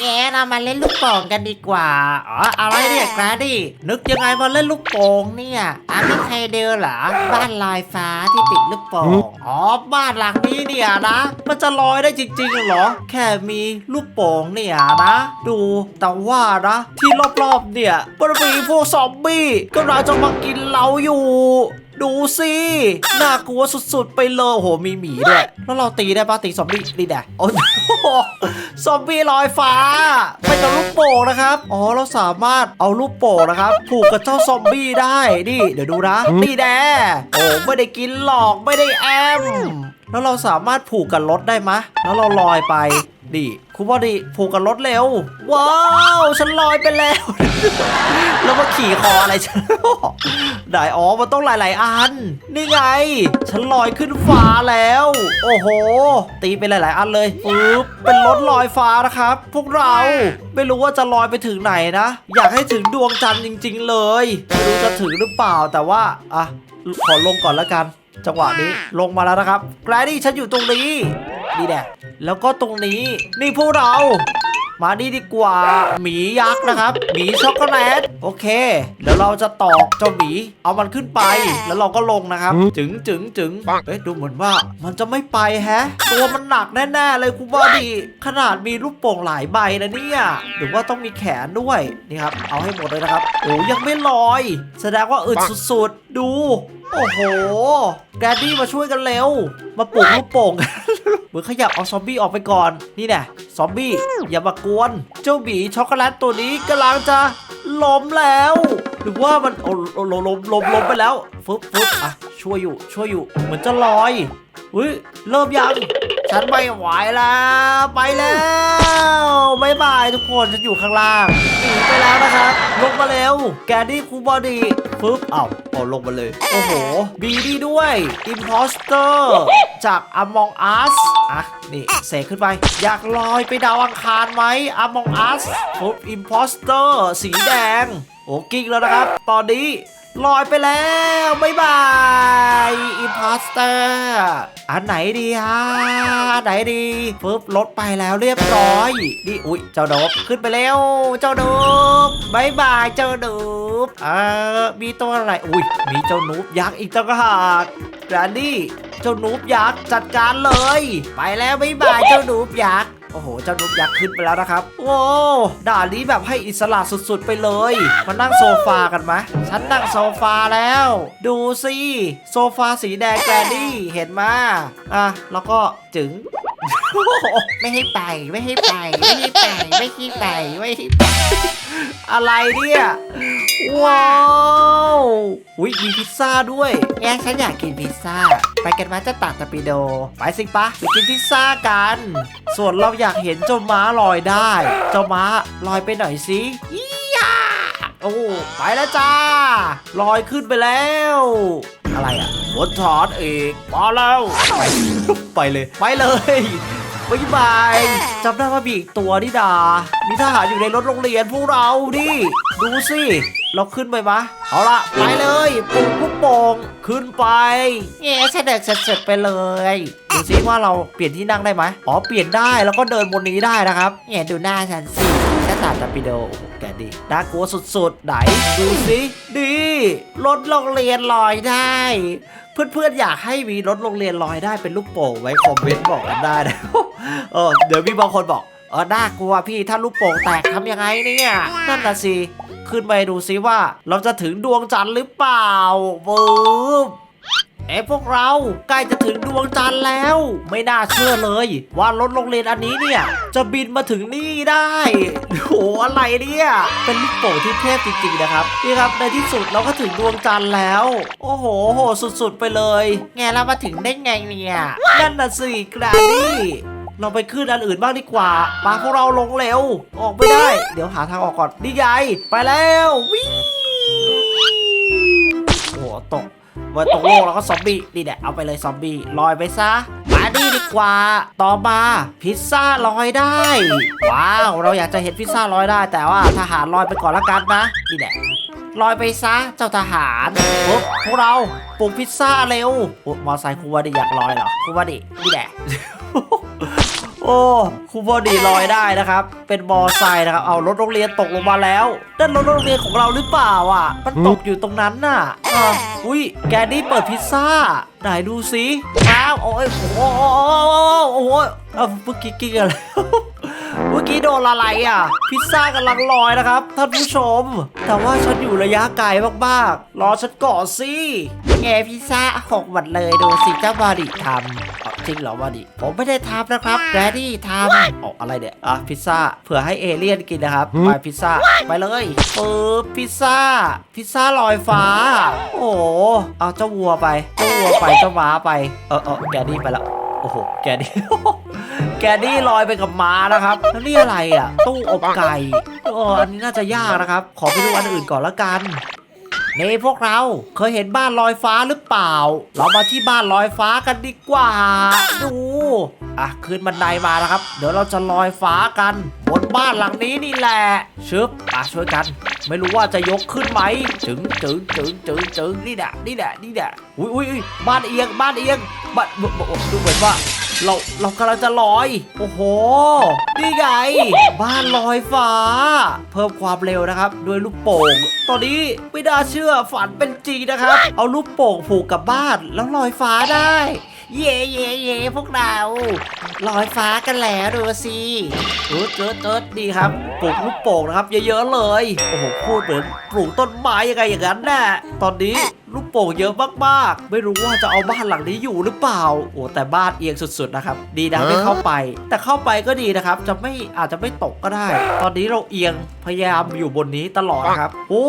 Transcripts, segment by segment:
แง่เรามาเล่นลูกโป่งกันดีกว่า อ๋อ อะไรเนี่ยแกรดี้นึกยังไงมาเล่นลูกโป่งเนี่ยอะไม่ใครเดินเหรอ บ้านลอยฟ้าที่ติดลูกโป่ง อ๋อ บ้านหลังนี้เนี่ยนะ มันจะลอยได้จริงๆเหรอ แค่มีลูกโป่งเนี่ยนะ ดู แต่ว่านะ ที่รอบๆเนี่ยมันมีพวกซอมบี้กำลังจะมากินเราอยู่ ดูสิน่ากลัวสุดๆ ไปเลยโหมีหมีด้วยแล้วเราตีได้ปะตีซอมบี้ดีแดะโอ้โหซอมบี้ลอยฟ้า ไปกับลูกโป่งนะครับ อ๋อเราสามารถเอาลูกโป่งนะครับ ผูกกับเจ้าซอมบี้ได้นี่เดี๋ยวดูนะนี่แดโอ้ไม่ได้กินหรอกไม่ได้แอมแล้วเราสามารถผูกกับรถได้ไหมแล้วเราลอยไป ดิคุณว่าดิผูกกับรถเร็ว ว้าว ฉันลอยไปแล้ว แล้วมาขี่คออะไรฉันได้อ๋อมันต้องหลาย ๆ อัน นี่ไง ฉันลอยขึ้นฟ้าแล้ว โอ้โห ตีไปหลาย ๆ อันเลยปึ๊บเป็นรถลอยฟ้านะครับ พวกเราไม่รู้ว่าจะลอยไปถึงไหนนะ อยากให้ถึงดวงจันทร์จริง ๆ เลยไม่รู้จะถึงหรือเปล่าแต่ว่าอะขอลงก่อนแล้วกัน จังหวะนี้ลงมาแล้วนะครับแกรดี้ฉันอยู่ตรงนี้นี่แหละแล้วก็ตรงนี้นี่พวกเรา มานี่ดีกว่า หมียักษ์นะครับ หมีช็อกโกแลต โอเค เดี๋ยวเราจะตอกเจ้าหมี เอามันขึ้นไป แล้วเราก็ลงนะครับ จึงจึงจึงเอ๊ะดูเหมือนว่ามันจะไม่ไปแฮะ ตัวมันหนักแน่ๆเลยคุณว่าดี ขนาดมีลูกโป่งหลายใบนะเนี่ย หรือว่าต้องมีแขนด้วย นี่ครับ เอาให้หมดเลยนะครับ โอ้ยังไม่ลอย แสดงว่าอึดสุดๆ ดู โอ้โห แกดดี้มาช่วยกันเร็ว มาปลุกลูกโป่ง เหมือนขยับเอาซอมบี้ออกไปก่อน นี่แน่ซอมบี้อย่ามากวน เจ้าหมีช็อกโกแลตตัวนี้กำลังจะล้มแล้ว หรือว่ามันโอ้โอ้ล้มล้มล้มล้มไปแล้วฟึบฟึบอะช่วยอยู่ช่วยอยู่เหมือนจะลอยเฮ้ยเริ่มยัง ฉันไม่ไหวแล้ว ไปแล้วบายบายทุกคนฉันอยู่ข้างล่างหนีไปแล้วนะครับลงมาเร็ว แกดี้คูบอดี้ฟึบเอ้าเอาลงมาเลย โอ้โห บีดีด้วย Imposter จาก Among Us อะ นี่เสกขึ้นไป อยากลอยไปดาวอังคารไหม Among Us ปุ๊บ Imposter สีแดงโอ้กิ้งแล้วนะครับ ตอนนี้ ลอยไปแล้วบ๊ายบายอิมพอสเตอร์อันไหนดีฮะอันไหนดีปึ๊บรถไปแล้วเรียบร้อยนี่อุ้ยเจ้าโดบขึ้นไปแล้ว เจ้าโดบบายบายเจ้าโดบเอ่อมีตัวอะไรอุ้ยมีเจ้านูบยักษ์อีกต่างหากแกรนดี้เจ้านูบยักษ์จัดการเลย ไปแล้วบ๊ายบายเจ้านูบยักษ์ โอ้โห เจ้านุ๊กยักษ์ขึ้นไปแล้วนะครับ โอ้ด่านนี้แบบให้อิสระสุดๆไปเลย มานั่งโซฟากันไหมฉันนั่งโซฟาแล้ว ดูสิ โซฟาสีแดงแกรนดี้เห็นมาอะ แล้วก็จึง ไม่ให้ไปไม่ให้ไปไม่ให้ไปไม่ให้ไปไม่ให้ไป อะไรเนี่ย ว้าวอุ้ยมีพิซซ่าด้วยแย่ฉันอยากกินพิซซ่า ไปกันมาเจะตัดตะปิโด ไปสิปะไปกินพิซซ่ากัน ส่วนเราอยากเห็นเจ้าม้าลอยได้ เจ้าม้าลอยไปหน่อยสิอียาโอ้ไปแล้วจ้า ลอยขึ้นไปแล้ว อะไรอะบนถอนเอกมาแล้ว ไปเลย ไปเลย บายบายจำได้ว่ามีอีกตัวนี่ดามีทหารอยู่ในรถโรงเรียนพวกเราดิดูสิเราขึ้นไปมะเอาละไปเลยปุ่มลูกโป่งขึ้นไปเย้เสด็จเสร็จไปเลยดูสิว่าเราเปลี่ยนที่นั่งได้ไหมอ๋อเปลี่ยนได้แล้วก็เดินบนนี้ได้นะครับเนี่ยดูหน้าฉันสิฉันตัดตะปิโดโอแกดีน่ากลัวสุดๆ ไหนดูสิดีรถโรงเรียนลอยได้ เพื่อนๆอยากให้มีรถโรงเรียนลอยได้เป็นลูกโป่งไว้คอมเมนต์บอกกันได้นะเออเดี๋ยวมีบางคนบอกเออน่ากลัวพี่ถ้าลูกโป่งแตกทำยังไงเนี่ยนั่นน่ะสิขึ้นไปดูซิว่า เราจะถึงดวงจันทร์หรือเปล่าบึ๊ เอ้พวกเราใกล้จะถึงดวงจันทร์แล้ว ไม่น่าเชื่อเลย ว่ารถโรงเรียนอันนี้เนี่ย จะบินมาถึงนี่ได้โอ้โหอะไรเนี่ย เป็นลูกโป่งที่เทพจริงๆนะครับนี่ครับในที่สุดเราก็ถึงดวงจันทร์แล้ว โอ้โหโหสุดๆไปเลยไงเรามาถึงได้ไงเนี่ยนั่นน่ะสิกราดี้เราไปขึ้นอันอื่นบ้างดีกว่าปาพวกเราลงเร็ว ออกไม่ได้ เดี๋ยวหาทางออกก่อนนี่ไงไปแล้ววิ่งโอ้โหตก มาตกโลกแล้วก็ซอมบี้นี่แหละเอาไปเลยซอมบี้ลอยไปซะมาดีดีกว่า ต่อมาพิซซ่าลอยได้ ว้าวเราอยากจะเห็นพิซซ่าลอยได้ แต่ว่าทหารลอยไปก่อนละกันนะนี่แหละลอยไปซะเจ้าทหารปุ๊บพวกเราปลุกพิซซ่าเร็วมอไซค์คูวาดิอยากลอยเหรอคูวาดินี่แหละ โอ้ครูบอดีลอยได้นะครับ เป็นมอไซค์นะครับ เอารถโรงเรียนตกลงมาแล้วนั่นรถโรงเรียนของเราหรือเปล่าอะ มันตกอยู่ตรงนั้นน่ะอะอุ้ยแกนี่เปิดพิซซ่า ไหนดูสิอ้าวโอ้ยโอ้โหโอ้โหเอาเมื่อกี้กินอะไรเมื่อกี้โดนอะไรอะ พิซซ่ากำลังลอยนะครับท่านผู้ชม แต่ว่าฉันอยู่ระยะไกลมากๆ รอฉันก่อนสิ แงพิซซ่าหกหมดเลยดูสิเจ้าบอดี้ทำเอา จริงเหรอวะดิผมไม่ได้ทำนะครับแกรดี้ทำออกอะไรเนี่ยอะพิซซ่าเผื่อให้เอเลี่ยนกินนะครับไปพิซซ่าไปเลยปึ๊บพิซซ่า พิซซ่าลอยฟ้า โอ้โหเอาเจ้าวัวไปเจ้าวัวไปเจ้าม้าไปเออเออแกนี่ไปแล้วโอ้โหแกนี่แกนี่ลอยไปกับม้านะครับแล้วนี่อะไรอะ ตู้อบไก่เอออันนี้น่าจะยากนะครับ ขอไปดูอันอื่นก่อนละกัน นี่พวกเราเคยเห็นบ้านลอยฟ้าหรือเปล่า เรามาที่บ้านลอยฟ้ากันดีกว่า ดูอะขึ้นบันไดมานะครับ เดี๋ยวเราจะลอยฟ้ากันบนบ้านหลังนี้นี่แหละชึบอะช่วยกัน ไม่รู้ว่าจะยกขึ้นไหมจึงจึงจึงจึงจึงนี่แหละนี่แหละนี่แหละอุ้ยอุ้ยอุ้ยบ้านเอียงบ้านเอียงบ้านบบบดูเหมือนว่า เราเรากำลังจะลอย โอ้โห นี่ไง บ้านลอยฟ้า เพิ่มความเร็วนะครับ ด้วยลูกโป่ง ตอนนี้ไม่น่าเชื่อฝันเป็นจริงนะครับ เอาลูกโป่งผูกกับบ้านแล้วลอยฟ้าได้ เย่เย่เย่พวกเราลอยฟ้ากันแล้วดูสิเออเจิดเจิดดีครับปลูกลูกโป่งนะครับ เยอะๆเลย โอ้โหพูดเหมือนปลูกต้นไม้ยังไงอย่างนั้นแน่ตอนนี้ลูกโป่งเยอะมากๆ ไม่รู้ว่าจะเอาบ้านหลังนี้อยู่หรือเปล่า โอ้แต่บ้านเอียงสุดๆนะครับ ดีนะไม่เข้าไป แต่เข้าไปก็ดีนะครับ จะไม่อาจจะไม่ตกก็ได้ ตอนนี้เราเอียงพยายามอยู่บนนี้ตลอดนะครับ โอ้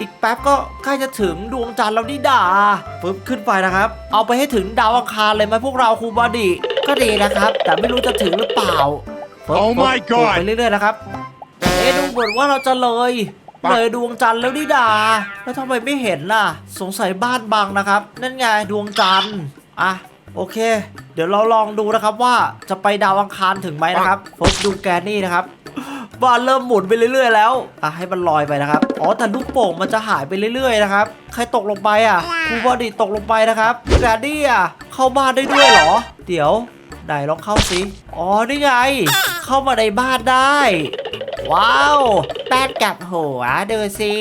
อีกแป๊บก็ใกล้จะถึงดวงจันทร์แล้วนี่ด่าปึ๊บขึ้นไปนะครับ เอาไปให้ถึงดาวอังคารเลยไหมพวกเราครูบอดีก็ดีนะครับ แต่ไม่รู้จะถึงหรือเปล่า Oh my ปลูก God ไปเรื่อยๆนะครับเอ๊ะดูเหมือนว่าเราจะเลยเลยดวงจันทร์แล้วนี่ดาแล้วทำไมไม่เห็นล่ะ สงสัยบ้านบังนะครับ นั่นไงดวงจันทร์อะโอเค เดี๋ยวเราลองดูนะครับว่าจะไปดาวอังคารถึงไหมนะครับโฟกดูแกนนี่นะครับ บ้านเริ่มหมุนไปเรื่อยๆแล้วอะให้มันลอยไปนะครับอ๋อแต่ลูกโป่งมันจะหายไปเรื่อยๆนะครับใครตกลงไปอะครูบอดีตกลงไปนะครับแกนนี่อะเข้าบ้านได้ด้วยเหรอ เดี๋ยวไหนลองเข้าสิอ๋อนี่ไง เข้ามาในบ้านได้ ว้าวแป้นกับหัวดูสิ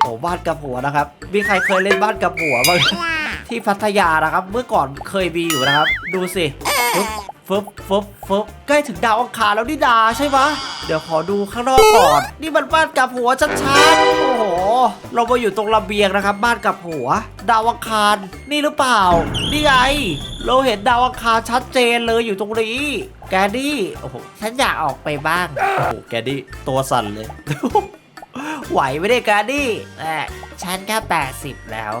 โอ้บ้านกับหัวนะครับ มีใครเคยเล่นบ้านกับหัวบ้างที่พัทยานะครับ เมื่อก่อนเคยมีอยู่นะครับ ดูสิ ฟึบฟึบฟึบฟึบใกล้ถึงดาวอังคารแล้วนี่ดาใช่ปะเดี๋ยวขอดูข้างนอกก่อน นี่มันบ้านกับหัวชัดๆ โอ้โห เรามาอยู่ตรงระเบียงนะครับ บ้านกับหัว ดาวอังคารนี่หรือเปล่า นี่ไง เราเห็นดาวอังคารชัดเจนเลยอยู่ตรงนี้ แกดี้ โอ้โห ฉันอยากออกไปบ้าง โอ้โห แกดี้ตัวสั่นเลย ไหวไม่ได้แกดี้แต่ฉันแค่80แล้ว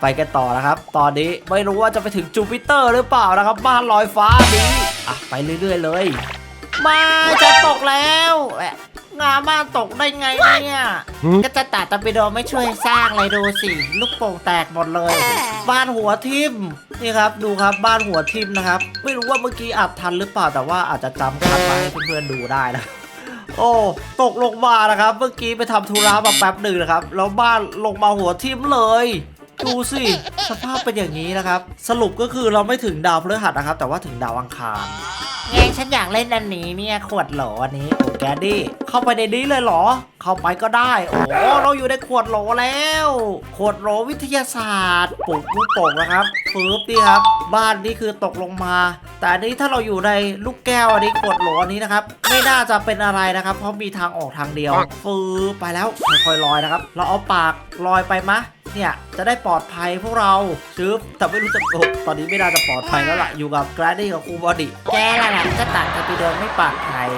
ไปกันต่อนะครับ ตอนนี้ไม่รู้ว่าจะไปถึงจูปิเตอร์หรือเปล่านะครับ บ้านลอยฟ้านี้อะไปเรื่อย ๆ เลย มาจะตกแล้วแหละงาบ้านตกได้ไงเนี่ย ก็จะตัดตะปิโดไม่ช่วยสร้างเลยดูสิ ลูกโป่งแตกหมดเลย บ้านหัวทิ่มนี่ครับ ดูครับบ้านหัวทิ่มนะครับ ไม่รู้ว่าเมื่อกี้อัดทันหรือเปล่าแต่ว่าอาจจะจำคัดมาให้เพื่อนๆดูได้นะโอ้ตกลงมานะครับ เมื่อกี้ไปทำธุระมาแป๊บหนึ่งนะครับ แล้วบ้านลงมาหัวทิ่มเลย ดูสิสภาพเป็นอย่างนี้นะครับ สรุปก็คือเราไม่ถึงดาวพฤหัสนะครับ แต่ว่าถึงดาวอังคารไงฉันอยากเล่นอันนี้เนี่ยขวดโหลอันนี้โอ้แกดดี้เข้าไปในนี้เลยเหรอ เข้าไปก็ได้ โอ้เราอยู่ในขวดโหลแล้ว ขวดโหลวิทยาศาสตร์ปลูกลูกโป่งนะครับปึ๊บนี่ครับ บ้านนี่คือตกลงมา แต่อันนี้ถ้าเราอยู่ในลูกแก้วอันนี้ขวดโหลอันนี้นะครับ ไม่น่าจะเป็นอะไรนะครับ เพราะมีทางออกทางเดียวฟืบไปแล้วค่อยๆลอยนะครับ เราเอาปากลอยไปมะ เนี่ย จะได้ปลอดภัยพวกเราชึบแต่ไม่รู้จะโอ้ตอนนี้ไม่น่าจะปลอดภัยแล้วล่ะ อยู่กับแกรดดี้กับครูบอดี้แกล่ะนะจะตัดตะปิโดไม่ปลอดภัย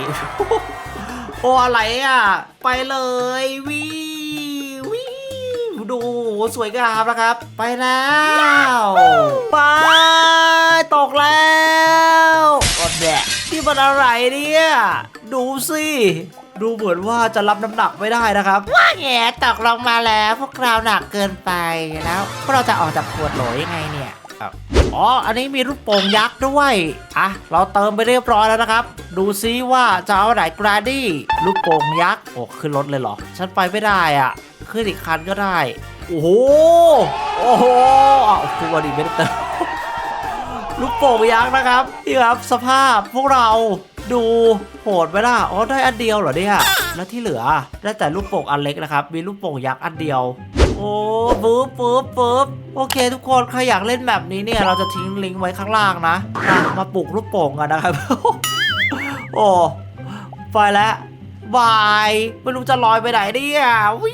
โอ้อะไรอะ ไปเลยวิวิดูสวยงามนะครับ ไปแล้วไปตกแล้วกดแดะที่มันอะไรเนี่ย ดูสิ ดูเหมือนว่าจะรับน้ำหนักไม่ได้นะครับแง่ตกลงมาแล้วพวกเราหนักเกินไปแล้วพวกเราจะออกจากขวดโหลยังไงเนี่ยอ๋อ อันนี้มีลูกโป่งยักษ์ด้วย อะ เราเติมไปเรียบร้อยแล้วนะครับ ดูซิว่าจะเอาไหนกราดี้ลูกโป่งยักษ์ โอ้ขึ้นรถเลยเหรอ ฉันไปไม่ได้อะ ขึ้นอีกคันก็ได้ โอ้โห โอ้โหอ้าวคุณวันดีไม่ได้เติม ลูกโป่งยักษ์นะครับนี่ครับสภาพพวกเรา ดูโหดไหมล่ะอ๋อได้อันเดียวเหรอเนี่ย แล้วที่เหลือได้แต่ลูกโป่งอันเล็กนะครับ มีลูกโป่งยักษ์อันเดียว โอ้ปึ๊บปึ๊บปึ๊บโอเค ทุกคนใครอยากเล่นแบบนี้เนี่ย เราจะทิ้งลิงก์ไว้ข้างล่างนะ มาปลุกลูกโป่งกันนะครับ โอ้ไปแล้วบาย ไม่รู้จะลอยไปไหนเนี่ยวิ